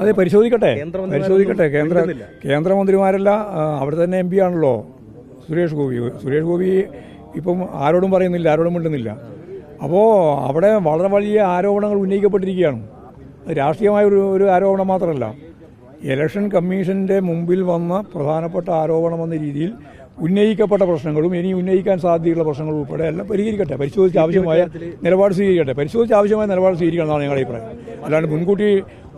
അതെ പരിശോധിക്കട്ടെ. പരിശോധിക്കട്ടെ. കേന്ദ്ര കേന്ദ്രമന്ത്രിമാരല്ല അവിടെ തന്നെ എം പി ആണല്ലോ സുരേഷ് ഗോപി. സുരേഷ് ഗോപി ഇപ്പം ആരോടും പറയുന്നില്ല ആരോടും മിണ്ടുന്നില്ല. അപ്പോൾ അവിടെ വളരെ വലിയ ആരോപണങ്ങൾ ഉന്നയിക്കപ്പെട്ടിരിക്കുകയാണ്. അത് രാഷ്ട്രീയമായ ഒരു ഒരു ആരോപണം മാത്രമല്ല. ഇലക്ഷൻ കമ്മീഷന്റെ മുമ്പിൽ വന്ന പ്രധാനപ്പെട്ട ആരോപണം എന്ന രീതിയിൽ ഉന്നയിക്കപ്പെട്ട പ്രശ്നങ്ങളും ഇനി ഉന്നയിക്കാൻ സാധ്യതയുള്ള പ്രശ്നങ്ങളും ഉൾപ്പെടെ എല്ലാം പരിഹരിക്കട്ടെ. പരിശോധിച്ച് ആവശ്യമായ നിലപാട് സ്വീകരിക്കട്ടെ. പരിശോധിച്ച് ആവശ്യമായ നിലപാട് സ്വീകരിക്കണം എന്നാണ് ഞങ്ങളുടെ അഭിപ്രായം. അല്ലാണ്ട് മുൻകൂട്ടി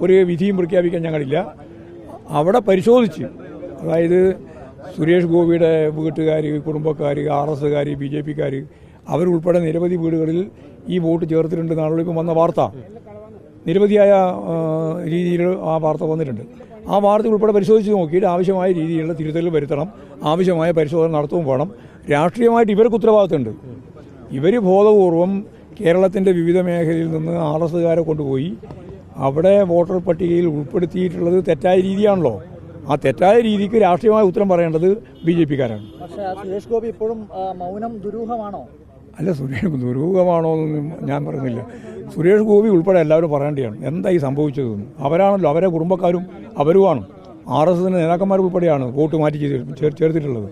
ഒരു വിധിയും പ്രഖ്യാപിക്കാൻ ഞങ്ങളില്ല. അവിടെ പരിശോധിച്ച് അതായത് സുരേഷ് ഗോപിയുടെ വീട്ടുകാർ കുടുംബക്കാർ ആർ എസ്സുകാർ ബി ജെ പിക്കാർ അവരുൾപ്പെടെ നിരവധി വീടുകളിൽ ഈ വോട്ട് ചേർത്തിട്ടുണ്ടെന്നാണല്ലോ ഇപ്പം വന്ന വാർത്ത. നിരവധിയായ രീതിയിൽ ആ വാർത്ത വന്നിട്ടുണ്ട്. ആ വാർത്ത ഉൾപ്പെടെ പരിശോധിച്ച് നോക്കിയിട്ട് ആവശ്യമായ രീതിയിലുള്ള തിരുത്തൽ വരുത്തണം ആവശ്യമായ പരിശോധന നടത്തുകയും വേണം. രാഷ്ട്രീയമായിട്ട് ഇവർക്ക് ഉത്തരവാദിത്തമുണ്ട്. ഇവർ ബോധപൂർവം കേരളത്തിന്റെ വിവിധ മേഖലയിൽ നിന്ന് ആർ എസ്സുകാരെ കൊണ്ടുപോയി അവിടെ വോട്ടർ പട്ടികയിൽ ഉൾപ്പെടുത്തിയിട്ടുള്ളത് തെറ്റായ രീതിയാണല്ലോ. ആ തെറ്റായ രീതിക്ക് രാഷ്ട്രീയമായ ഉത്തരം പറയേണ്ടത് ബി ജെ പിക്കാരാണ്. സുരേഷ് ഗോപി ഇപ്പോഴും മൗനം ദുരൂഹമാണോ? അല്ല സുരേഷ് ദുരൂഹമാണോ എന്നൊന്നും ഞാൻ പറയുന്നില്ല. സുരേഷ് ഗോപി ഉൾപ്പെടെ എല്ലാവരും പറയേണ്ടതാണ്. എന്താ ഈ സംഭവിച്ചതെന്ന്. അവരാണല്ലോ അവരെ കുടുംബക്കാരും അവരുമാണ്. ആർ എസ് എസിന്റെ നേതാക്കന്മാർ ഉൾപ്പെടെയാണ് വോട്ട് മാറ്റി ചേർത്തിട്ടുള്ളത്.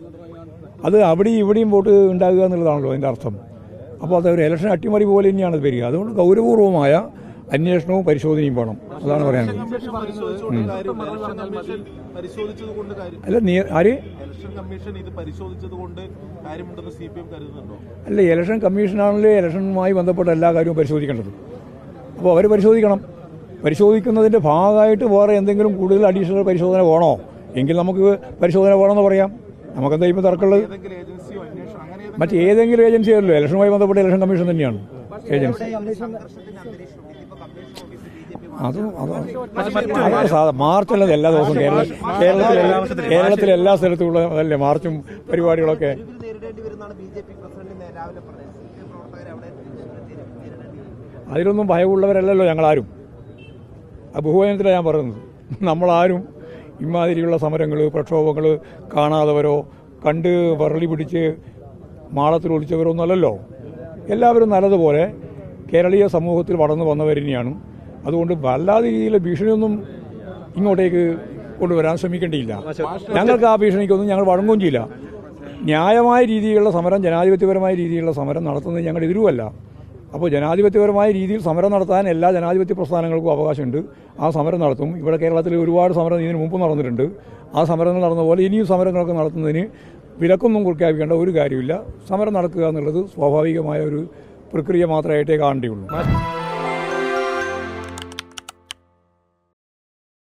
അത് അവിടെയും ഇവിടെയും വോട്ട് ഉണ്ടാകുക എന്നുള്ളതാണല്ലോ അതിന്റെ അർത്ഥം. അപ്പോൾ അത് ഒരു ഇലക്ഷൻ അട്ടിമറി പോലെ തന്നെയാണ് വരിക. അതുകൊണ്ട് ഗൗരവപൂർവമായ അന്വേഷണവും പരിശോധനയും വേണം. അതാണ് കാര്യം അല്ല നീ ആര്? അല്ല ഇലക്ഷൻ കമ്മീഷനാണല്ലേ ഇലക്ഷനുമായി ബന്ധപ്പെട്ട എല്ലാ കാര്യവും പരിശോധിക്കേണ്ടത്. അപ്പോൾ അവർ പരിശോധിക്കണം. പരിശോധിക്കുന്നതിന്റെ ഭാഗമായിട്ട് വേറെ എന്തെങ്കിലും കൂടുതൽ അഡീഷണൽ പരിശോധന വേണോ? എങ്കിൽ നമുക്ക് പരിശോധന വേണമെന്ന് പറയാം. നമുക്കെന്താ ഇപ്പോൾ തർക്കമുള്ളത്? മറ്റേതെങ്കിലും ഏജൻസി ആണല്ലോ ഇലക്ഷനുമായി ബന്ധപ്പെട്ട ഇലക്ഷൻ കമ്മീഷൻ തന്നെയാണ്. ഏജൻസി അത് അത് അതൊക്കെ സാധാ മാർച്ചല്ല എല്ലാ ദിവസവും കേരള കേരളത്തിലെ കേരളത്തിലെ എല്ലാ സ്ഥലത്തും അതല്ലേ മാർച്ചും പരിപാടികളൊക്കെ? അതിലൊന്നും ഭയമുള്ളവരല്ലല്ലോ ഞങ്ങളാരും. ആ ബഹുവചനത്തിലാണ് ഞാൻ പറയുന്നത്. നമ്മളാരും ഇമാതിരിയുള്ള സമരങ്ങൾ പ്രക്ഷോഭങ്ങൾ കാണാതവരോ കണ്ട് വറളി പിടിച്ച് മാളത്തിൽ ഒളിച്ചവരോ അല്ലല്ലോ എല്ലാവരും നല്ലതുപോലെ കേരളീയ സമൂഹത്തിൽ വളർന്നു വന്നവർ തന്നെയാണ് അതുകൊണ്ട് വല്ലാതെ രീതിയിലെ ഭീഷണിയൊന്നും ഇങ്ങോട്ടേക്ക് കൊണ്ടുവരാൻ ശ്രമിക്കേണ്ടിയില്ല. ഞങ്ങൾക്ക് ആ ഭീഷണിക്കൊന്നും ഞങ്ങൾ വഴങ്ങുകയും ചെയ്യില്ല. ന്യായമായ രീതിയിലുള്ള സമരം ജനാധിപത്യപരമായ രീതിയിലുള്ള സമരം നടത്തുന്നത് ഞങ്ങൾ എതിരുമല്ല അപ്പോൾ ജനാധിപത്യപരമായ രീതിയിൽ സമരം നടത്താൻ എല്ലാ ജനാധിപത്യ പ്രസ്ഥാനങ്ങൾക്കും അവകാശമുണ്ട്. ആ സമരം നടത്തും. ഇവിടെ കേരളത്തിൽ ഒരുപാട് സമരം ഇതിനു മുമ്പ് നടന്നിട്ടുണ്ട്. ആ സമരങ്ങൾ നടന്ന പോലെ ഇനിയും സമരങ്ങളൊക്കെ നടത്തുന്നതിന് വിലക്കൊന്നും പ്രഖ്യാപിക്കേണ്ട ഒരു കാര്യമില്ല. സമരം നടക്കുക എന്നുള്ളത് സ്വാഭാവികമായ ഒരു പ്രക്രിയ മാത്രമായിട്ടേ കാണേണ്ടിയുള്ളൂ.